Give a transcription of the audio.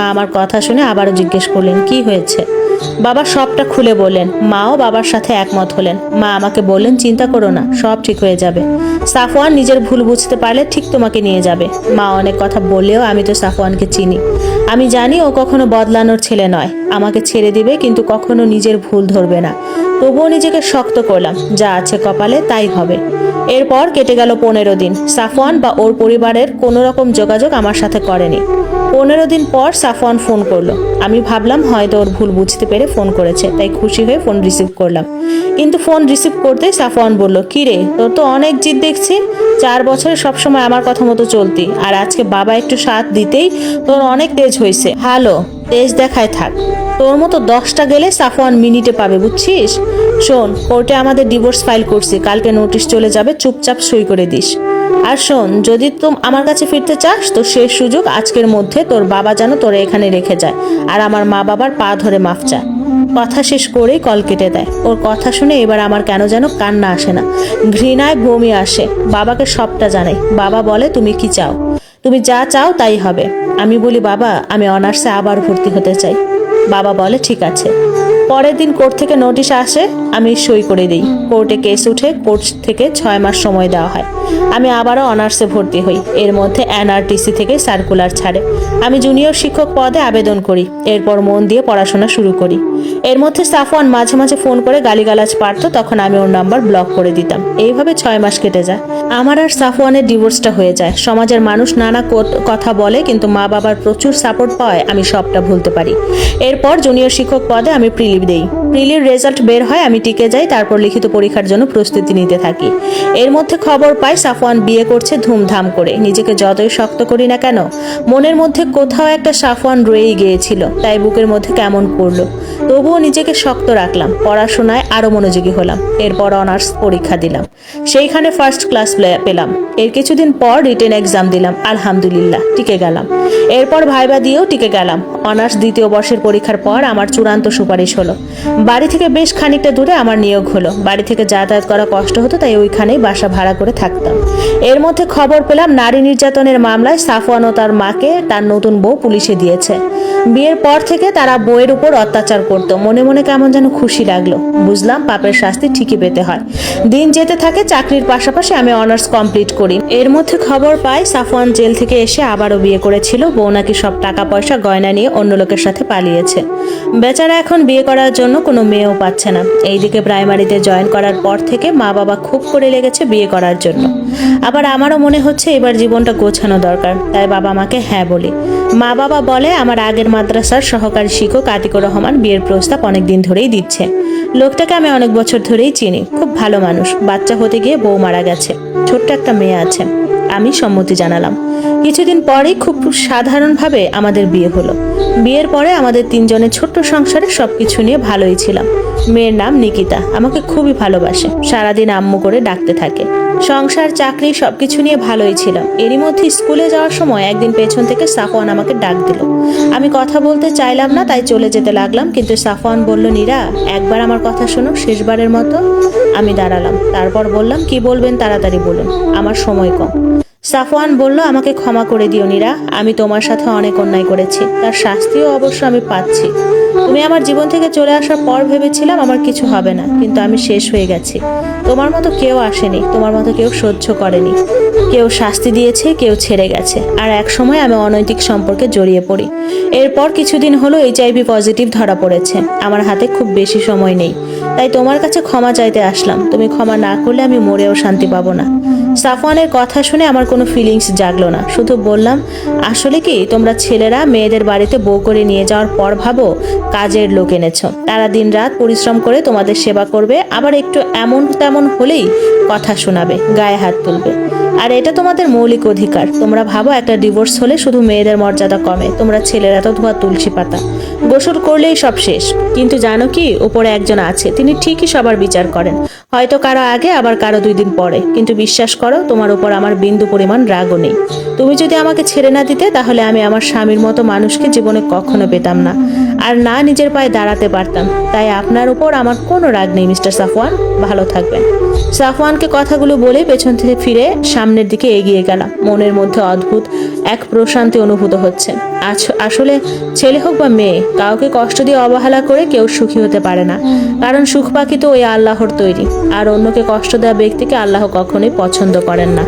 মা আমার কথা শুনে আবারও জিজ্ঞেস করলেন, কি হয়েছে? বাবা সবটা খুলে বললেন মাও বাবার সাথে একমত হলেন। মা আমাকে বললেন, চিন্তা করো না, সব ঠিক হয়ে যাবে। সাফওয়ান নিজের ভুল বুঝতে পারলে ঠিক তোমাকে নিয়ে যাবে। মা অনেক কথা বললেও আমি তো সাফওয়ানকে চিনি। আমি জানি ও কখনো বদলানোর ছেলে নয়। আমাকে ছেড়ে দিবে, কিন্তু কখনো নিজের ভুল ধরবে না। তবুও নিজেকে শক্ত করলাম। যা আছে কপালে তাই হবে। এরপর কেটে গেল পনেরো দিন। সাফওয়ান বা ওর পরিবারের কোনো রকম যোগাযোগ আমার সাথে করেনি। পনেরো দিন পর সাফওয়ান ফোন করল। আমি ভাবলাম হয়তো ওর ভুল বুঝতে পেরে ফোন করেছে, তাই খুশি হয়ে ফোন রিসিভ করলাম। কিন্তু ফোন রিসিভ করতে সাফওয়ান বলল, কি রে, তোর তো অনেক জিদ দেখছি। চার বছরে সবসময় আমার কথা মতো চলতি। আর আজকে বাবা একটু সাথ দিতেই তোর অনেক তেজ হয়েছে হ্যালো তেজ দেখায় থাক। তোর মতো দশটা গেলে সাফওয়ান মিনিটে পাবে, বুঝছিস? শোন, কোর্টে আমাদের ডিভোর্স ফাইল করছি, কালকে নোটিশ চলে যাবে, চুপচাপ সই করে দিস। আর শোন, যদি তুম আমার কাছে ফিরতে চাস, তো শেষ সুযোগ আজকের মধ্যে তোর বাবা যেন তোরে এখানে রেখে যায়, আর আমার মা বাবার পা ধরে মাফ চায়। কথা শেষ করেই কল কেটে দেয়। ওর কথা শুনে এবার আমার কেন যেন কান্না আসে না। ঘৃণায় বমি আসে। বাবাকে সবটা জানাই। বাবা বলে, তুমি কি চাও? তুমি যা চাও তাই হবে। আমি বলি, বাবা, আমি অনার্সে আবার ভর্তি হতে চাই। বাবা বলে ঠিক আছে। পরের দিন কোর্ট থেকে নোটিশ আসে, আমি সই করে দিই। কোর্টে কেস উঠে কোর্ট থেকে ছয় মাস সময় দেওয়া হয়। আমি আবারও অনার্সে ভর্তি হই। এর মধ্যে এনআরটিসি থেকে সার্কুলার ছাড়ে। আমি জুনিয়র শিক্ষক পদে আবেদন করি। এরপর মন দিয়ে পড়াশোনা শুরু করি। এর মধ্যে সাফওয়ান মাঝে মাঝে ফোন করে গালিগালাজ পারতো, তখন আমি ওর নাম্বার ব্লক করে দিতাম। এইভাবে ছয় মাস কেটে যায়। আমার আর সাফওয়ানের ডিভোর্সটা হয়ে যায়। সমাজের মানুষ নানা কথা বলে, কিন্তু মা বাবার প্রচুর সাপোর্ট পাওয়ায় আমি সবটা ভুলতে পারি। এরপর জুনিয়র শিক্ষক পদে আমি প্রিলিভ দেই। প্রিলির রেজাল্ট বের হয়, আমি টিকে যাই, তারপর লিখিত পরীক্ষার জন্য প্রস্তুতি নিতে থাকি। এর মধ্যে খবর পাই, সাফওয়ান বিয়ে করছে ধুমধাম করে। নিজেকে যতই শক্ত করি না কেন, মনের মধ্যে কোথাও একটা সাফওয়ান রয়েই গিয়েছিল, তাই বুকের মধ্যে কেমন করল তবুও নিজেকে শক্ত রাখলাম, পড়াশোনায় আরও মনোযোগী হলাম, এরপর অনার্স পরীক্ষা দিলাম। সেইখানে ফার্স্ট ক্লাস পেলাম। এর কিছুদিন পর রিটেন এক্সাম দিলাম, আলহামদুলিল্লাহ, টিকে গেলাম। এরপর ভাইবা দিয়েও টিকে গেলাম। অনার্স দ্বিতীয় বর্ষের পরীক্ষার পর আমার চূড়ান্ত সুপারিশ হলো। বাড়ি থেকে বেশ খানিকটা দূরে আমার নিয়োগ হলো। বাড়ি থেকে যাতায়াত করা কষ্ট হতো, তাই ওইখানেই বাসা ভাড়া করে থাকতাম। এর মধ্যে খবর পেলাম, নারী নির্যাতনের মামলায় সাফওয়ান ও তার মাকে তার নতুন বউ পুলিশে দিয়েছে। বিয়ের পর থেকে তারা বউয়ের উপর অত্যাচার করতো। মনে মনে কেমন যেন খুশি লাগল। বুঝলাম পাপের শাস্তি ঠিকই পেতে হয়। দিন যেতে থাকে, চাকরির পাশাপাশি আমি অনার্স কমপ্লিট করি। এর মধ্যে খবর পাই, সাফওয়ান জেল থেকে এসে আবারও বিয়ে করেছিল। বউ নাকি সব টাকা পয়সা গয়না নিয়ে অন্য লোকের সাথে পালিয়েছে। বেচারা এখন বিয়ে করার জন্য কোনো মেয়েও পাচ্ছে না। এইদিকে প্রাইমারিতে জয়েন করার পর থেকে মা বাবা খুব করে লেগেছে বিয়ে করার জন্য। আবার আমারও মনে হচ্ছে এবার জীবনটা গোছানো দরকার, তাই বাবা মাকে হ্যাঁ বলি। মা বাবা বলে, আমার আগের মাদ্রাসার সহকারী শিক্ষক আতিকুর রহমান বিয়ের প্রস্তাব অনেক দিন ধরেই দিচ্ছে। লোকটাকে আমি অনেক বছর ধরেই চিনি, খুব ভালো মানুষ। বাচ্চা হতে গিয়ে বউ মারা গেছে। ছোট্ট একটা মেয়ে আছে। আমি সম্মতি জানালাম। কিছুদিন পরেই খুব সাধারণভাবে আমাদের বিয়ে হলো। বিয়ের পরে আমাদের তিনজনের ছোট্ট সংসারে সবকিছু নিয়ে ভালোই ছিলাম। মেয়ের নাম নিকিতা, আমাকে খুবই ভালোবাসে, সারাদিন আম্মু করে ডাকতে থাকে। সংসার, চাকরি, সবকিছু নিয়ে ভালোই ছিলাম। এরই মধ্যে স্কুলে যাওয়ার সময় একদিন পেছন থেকে সাফওয়ান আমাকে ডাক দিল। আমি কথা বলতে চাইলাম না, তাই চলে যেতে লাগলাম, কিন্তু সাফওয়ান বলল, নীরা, একবার আমার কথা শোনো, শেষবারের মতো আমি দাঁড়ালাম। তারপর বললাম, কি বলবেন তাড়াতাড়ি বলুন, আমার সময় কম। সাফওয়ান বলল, আমাকে ক্ষমা করে দিও নীরা। আমি তোমার সাথে অনেক অন্যায় করেছি। তার শাস্তিও অবশ্য আমি পাচ্ছি। তুমি আমার জীবন থেকে চলে আসার পর ভেবেছিলাম আমার কিছু হবে না, কিন্তু আমি শেষ হয়ে গেছি। তোমার মতো কেউ আসেনি। তোমার মতো কেউ সহ্য করেনি। কেউ শাস্তি দিয়েছে, কেউ ছেড়ে গেছে। আর এক সময় আমি অনৈতিক সম্পর্কে জড়িয়ে পড়ি। এরপর কিছুদিন হলো এইচআইভি পজিটিভ ধরা পড়েছে। আমার হাতে খুব বেশি সময় নেই। তাই তোমার কাছে ক্ষমা চাইতে আসলাম। তুমি ক্ষমা না করলে আমি মরেও শান্তি পাবো না। সাফওয়ানের কথা শুনে আমার কোনো ফিলিংস জাগলো না। শুধু বললাম, আসলে কি তোমরা ছেলেরা মেয়েদের বাড়িতে বউ করে নিয়ে যাওয়ার পর ভাবো কাজের লোক এনেছো। তারা দিন রাত পরিশ্রম করে তোমাদের সেবা করবে, আবার একটু এমন তেমন হলেই কথা শোনাবে, গায়ে হাত তুলবে। আর এটা তোমাদের মৌলিক অধিকার। তোমরা ভাবো একটা ডিভোর্স হলে শুধু মেয়েদের মর্যাদা কমে। তোমরা ছেলেরা তো ধোয়া তুলসী পাতা। গোসল করলেই সব শেষ। কিন্তু জানো কি? উপরে একজন আছে। তিনি ঠিকই সবার বিচার করেন। হয়তো কারও আগে, আবার কারও দুই দিন পরে। কিন্তু বিশ্বাস করো, তোমার উপর আমার বিন্দু পরিমাণ রাগও নেই। তুমি যদি আমাকে ছেড়ে না দিতে, তাহলে আমি আমার স্বামীর মতো মানুষকে জীবনে কখনো পেতাম না। আর না নিজের পায়ে দাঁড়াতে পারতাম। তাই আপনার উপর আমার কোনো রাগ নেই, মিস্টার সাফওয়ান। ভালো থাকবেন। সাফওয়ানকে কথাগুলো বলে পেছন থেকে ফিরে সামনের দিকে এগিয়ে গেলাম মনের মধ্যে অদ্ভুত এক প্রশান্তি অনুভূত হচ্ছে। আসলে ছেলে হোক বা মেয়ে, কাউকে কষ্ট দিয়ে অবহেলা করে কেউ সুখী হতে পারে না। কারণ সুখ পাখি তো ওই আল্লাহর তৈরি। আর অন্যকে কষ্ট দেওয়া ব্যক্তিকে আল্লাহ কখনোই পছন্দ করেন না।